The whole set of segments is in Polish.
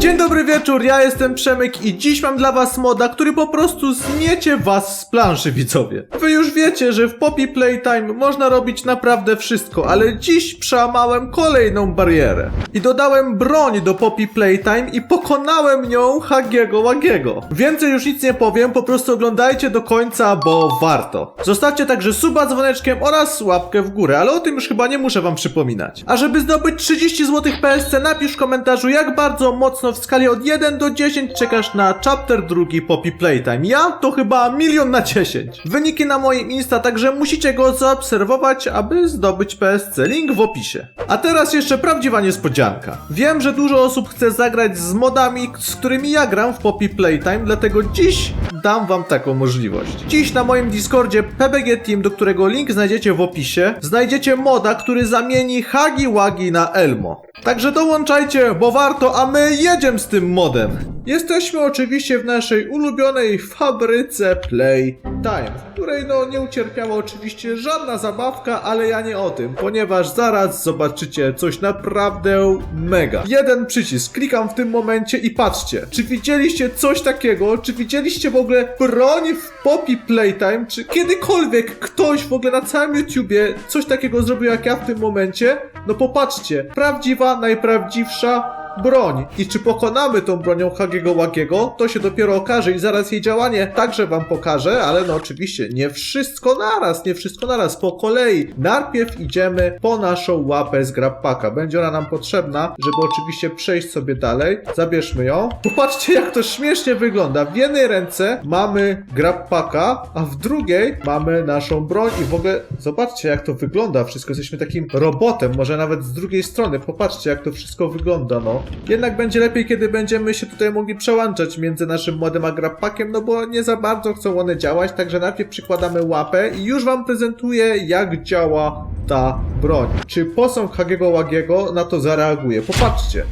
Dzień dobry wieczór, ja jestem Przemek i dziś mam dla was moda, który po prostu zmiecie was z planszy widzowie. Wy już wiecie, że w Poppy Playtime można robić naprawdę wszystko, ale dziś przełamałem kolejną barierę. I dodałem broń do Poppy Playtime i pokonałem nią Hagiego Łagiego. Więcej już nic nie powiem, po prostu oglądajcie do końca, bo warto. Zostawcie także suba dzwoneczkiem oraz łapkę w górę, ale o tym już chyba nie muszę wam przypominać. A żeby zdobyć 30 zł PSC, napisz w komentarzu jak bardzo mocno w skali od 1 do 10 czekasz na chapter drugi Poppy Playtime. Ja to chyba milion na 10. Wyniki na moim Insta, także musicie go zaobserwować, aby zdobyć PSC. Link w opisie. A teraz jeszcze prawdziwa niespodzianka. Wiem, że dużo osób chce zagrać z modami, z którymi ja gram w Poppy Playtime, dlatego dziś dam wam taką możliwość. Dziś na moim Discordzie PBG Team, do którego link znajdziecie w opisie, znajdziecie moda, który zamieni Hagi Wagi na Elmo. Także dołączajcie, bo warto, a my jedziemy z tym modem. Jesteśmy oczywiście w naszej ulubionej fabryce Playtime, w której no nie ucierpiała oczywiście żadna zabawka, ale ja nie o tym, ponieważ zaraz zobaczycie coś naprawdę mega. Jeden przycisk, klikam w tym momencie i patrzcie, czy widzieliście coś takiego, czy widzieliście w ogóle broń w Poppy Playtime, czy kiedykolwiek ktoś w ogóle na całym YouTubie coś takiego zrobił jak ja w tym momencie? No popatrzcie, prawdziwa, najprawdziwsza broń. I czy pokonamy tą bronią Hagiego Łagiego, to się dopiero okaże i zaraz jej działanie także wam pokażę, ale no oczywiście nie wszystko naraz, nie wszystko naraz, po kolei. Najpierw idziemy po naszą łapę z grappaka. Będzie ona nam potrzebna, żeby oczywiście przejść sobie dalej. Zabierzmy ją. Popatrzcie jak to śmiesznie wygląda. W jednej ręce mamy grappaka, a w drugiej mamy naszą broń i w ogóle zobaczcie jak to wygląda wszystko. Jesteśmy takim robotem, może nawet z drugiej strony. Popatrzcie jak to wszystko wygląda, no. Jednak będzie lepiej, kiedy będziemy się tutaj mogli przełączać między naszym modem a grappakiem, no bo nie za bardzo chcą one działać, także najpierw przykładamy łapę i już wam prezentuję, jak działa ta broń. Czy posąg Hagiego Łagiego na to zareaguje? Popatrzcie.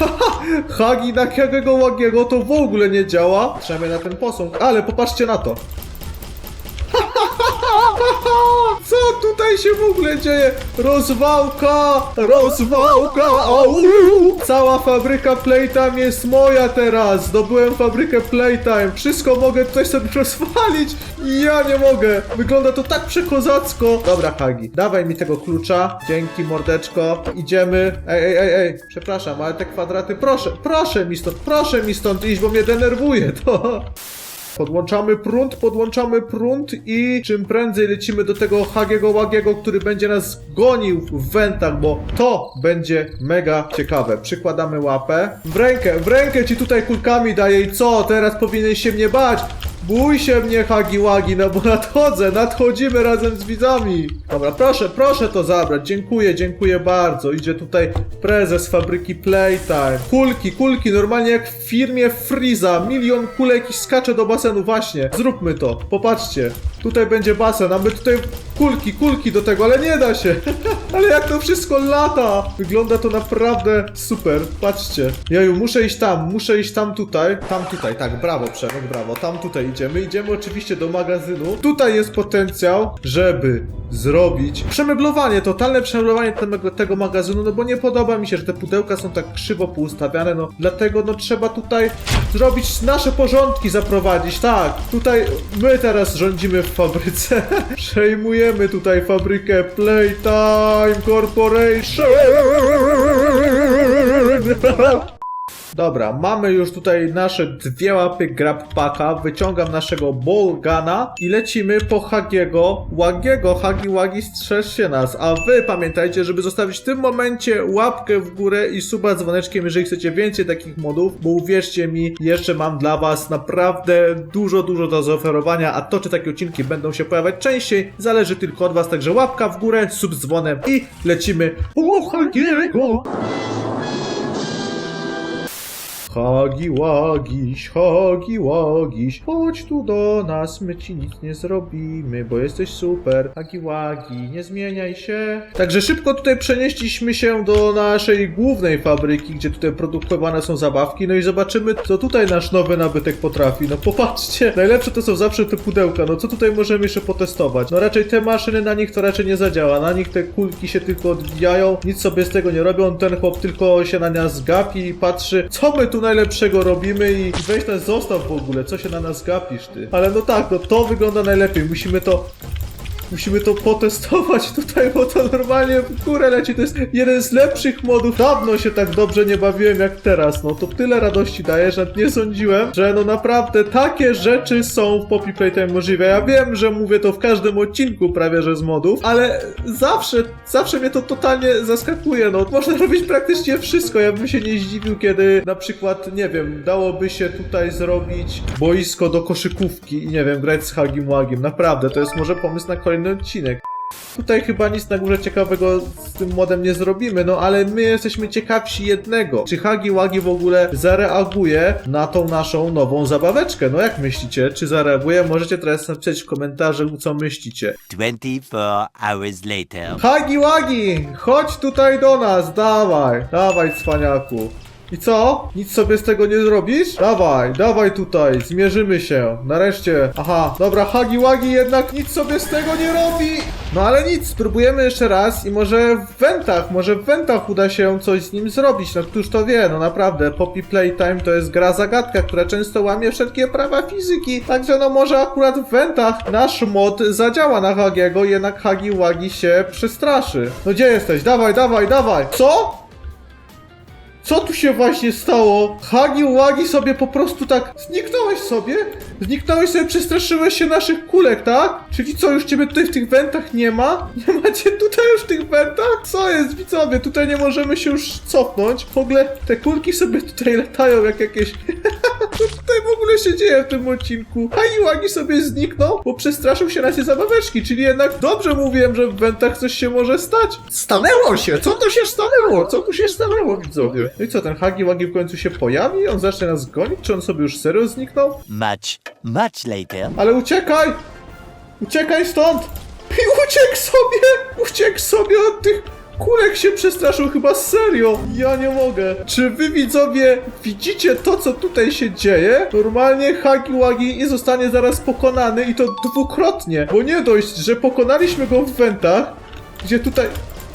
Hagi na Hagiego Łagiego to w ogóle nie działa, przynajmniej na ten posąg, ale popatrzcie na to. Co tutaj się w ogóle dzieje? Rozwałka! Rozwałka! Cała fabryka Playtime jest moja teraz! Zdobyłem fabrykę Playtime! Wszystko mogę tutaj sobie rozwalić! Ja nie mogę! Wygląda to tak przekozacko! Dobra, Hagi, dawaj mi tego klucza. Dzięki, mordeczko. Idziemy. Ej, ej, ej, ej, przepraszam, ale te kwadraty, proszę, proszę mi stąd, proszę mi stąd iść, bo mnie denerwuje to. Podłączamy prąd, podłączamy prąd i czym prędzej lecimy do tego Hagiego Łagiego, który będzie nas gonił w wentach, bo to będzie mega ciekawe. Przykładamy łapę. W rękę, w rękę ci tutaj kulkami daję i co? Teraz powinieneś się mnie bać. Bój się mnie, Hagi Łagi, no bo nadchodzę, nadchodzimy razem z widzami. Dobra, proszę, proszę to zabrać. Dziękuję, dziękuję bardzo. Idzie tutaj prezes fabryki Playtime. Kulki, kulki, normalnie jak w firmie Freeza. Milion kulek i skacze do basenu, właśnie. Zróbmy to. Popatrzcie. Tutaj będzie basen, a my tutaj kulki, kulki do tego, ale nie da się. ale jak to wszystko lata. Wygląda to naprawdę super. Patrzcie. Jaju, muszę iść tam, muszę iść tam tutaj. Tam tutaj, tak, brawo Przemek, brawo. Tam tutaj idziemy. Idziemy oczywiście do magazynu. Tutaj jest potencjał, żeby zrobić. Przemeblowanie, totalne przemeblowanie tego, tego magazynu, no bo nie podoba mi się, że te pudełka są tak krzywo poustawiane, no dlatego no trzeba tutaj zrobić nasze porządki, zaprowadzić, tak, tutaj my teraz rządzimy w fabryce, przejmujemy tutaj fabrykę Playtime Corporation. Dobra, mamy już tutaj nasze dwie łapy grab paka, wyciągam naszego Bolgana i lecimy po Hagiego Łagiego. Hagi Łagi strzeż się nas, a wy pamiętajcie, żeby zostawić w tym momencie łapkę w górę i suba dzwoneczkiem, jeżeli chcecie więcej takich modów, bo uwierzcie mi, jeszcze mam dla was naprawdę dużo, dużo do zaoferowania, a to czy takie odcinki będą się pojawiać częściej, zależy tylko od was, także łapka w górę, sub z dzwonem i lecimy po Hagiego. Hagi Łagiś, Hagi Łagiś, chodź tu do nas, my ci nic nie zrobimy, bo jesteś super. Hagi Łagi, nie zmieniaj się. Także szybko tutaj przenieśliśmy się do naszej głównej fabryki, gdzie tutaj produkowane są zabawki, no i zobaczymy, co tutaj nasz nowy nabytek potrafi. No popatrzcie, najlepsze to są zawsze te pudełka, no co tutaj możemy jeszcze potestować? No raczej te maszyny na nich to raczej nie zadziała, na nich te kulki się tylko odbijają, nic sobie z tego nie robią, ten chłop tylko się na nas gapi i patrzy, co my tu najlepszego robimy i weź nas zostaw w ogóle, co się na nas gapisz ty. Ale no tak, no to wygląda najlepiej, musimy to Musimy to potestować tutaj, bo to normalnie w górę leci. To jest jeden z lepszych modów. Dawno się tak dobrze nie bawiłem jak teraz. No to tyle radości daje, że nie sądziłem, że no naprawdę takie rzeczy są w Poppy Playtime możliwe. Ja wiem, że mówię to w każdym odcinku prawie, że z modów, ale zawsze, zawsze mnie to totalnie zaskakuje. No można robić praktycznie wszystko. Ja bym się nie zdziwił, kiedy na przykład, nie wiem, dałoby się tutaj zrobić boisko do koszykówki i nie wiem, grać z Hagim Łagiem. Naprawdę, to jest może pomysł na kolejny odcinek. Tutaj chyba nic na górze ciekawego z tym modem nie zrobimy, no ale my jesteśmy ciekawsi jednego. Czy Hagi Wagi w ogóle zareaguje na tą naszą nową zabaweczkę? No jak myślicie? Czy zareaguje? Możecie teraz napisać w komentarzu, co myślicie. 24 hours later. Hagi Wagi! Chodź tutaj do nas, dawaj! Dawaj, cwaniaku. I co? Nic sobie z tego nie zrobisz? Dawaj, dawaj tutaj, zmierzymy się. Nareszcie. Aha, dobra, Hagi Wagi jednak nic sobie z tego nie robi. No ale nic, spróbujemy jeszcze raz i może w wentach, może w wentach uda się coś z nim zrobić. No któż to wie, no naprawdę. Poppy Playtime to jest gra zagadka, która często łamie wszelkie prawa fizyki. Także no może akurat w wentach nasz mod zadziała na Hagiego, jednak Hagi Wagi się przestraszy. No gdzie jesteś? Dawaj, dawaj, dawaj. Co? Co tu się właśnie stało? Hagi Łagi sobie po prostu tak zniknąłeś sobie? Zniknąłeś sobie, przestraszyłeś się naszych kulek, tak? Czyli co, już ciebie tutaj w tych wentach nie ma? Nie macie tutaj już w tych wentach? Co jest, widzowie? Tutaj nie możemy się już cofnąć. W ogóle te kulki sobie tutaj latają jak jakieś... Co się dzieje w tym odcinku? Hagi Łagi sobie zniknął, bo przestraszył się na te zabaweczki, czyli jednak dobrze mówiłem, że w wentach coś się może stać. Stanęło się! Co tu się stanęło? Co tu się stanęło, widzowie? No i co, ten Hagi Łagi w końcu się pojawi? On zacznie nas gonić? Czy on sobie już serio zniknął? Much, much later. Ale uciekaj! Uciekaj stąd! I uciekł sobie! Uciekł sobie od tych kulek się przestraszył chyba serio! Ja nie mogę. Czy wy widzowie widzicie to, co tutaj się dzieje? Normalnie Hagi Wagi i zostanie zaraz pokonany i to dwukrotnie. Bo nie dość, że pokonaliśmy go w wentach, gdzie tutaj...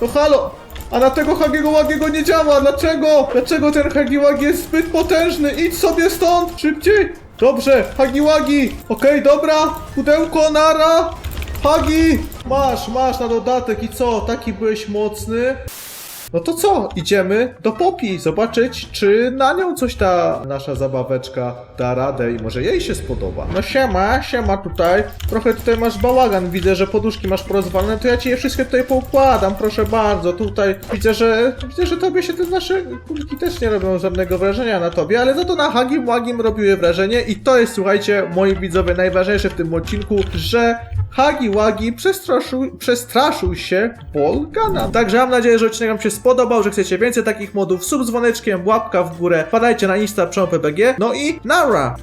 No halo! A na tego Hagiego Łagiego nie działa! Dlaczego? Dlaczego ten Hagi Wagi jest zbyt potężny? Idź sobie stąd! Szybciej! Dobrze, Hagi Wagi! Okej, dobra! Pudełko, nara! Hagi! Masz, masz na dodatek i co? Taki byłeś mocny? No to co? Idziemy do Popi zobaczyć, czy na nią coś ta nasza zabaweczka da radę i może jej się spodoba. No siema, siema tutaj. Trochę tutaj masz bałagan, widzę, że poduszki masz porozwalone, to ja ci je wszystkie tutaj poukładam, proszę bardzo. Tutaj widzę, że widzę, że tobie się te nasze kulki też nie robią żadnego wrażenia na tobie, ale za to na Hagim Łagim robiły wrażenie i to jest, słuchajcie, moi widzowie, najważniejsze w tym odcinku, że Hagi Wagi przestraszył, przestraszył się Bolgana. Także mam nadzieję, że odcinek Wam się spodobał, że chcecie więcej takich modów, sub dzwoneczkiem, łapka w górę, wpadajcie na Insta PBG, no i nara!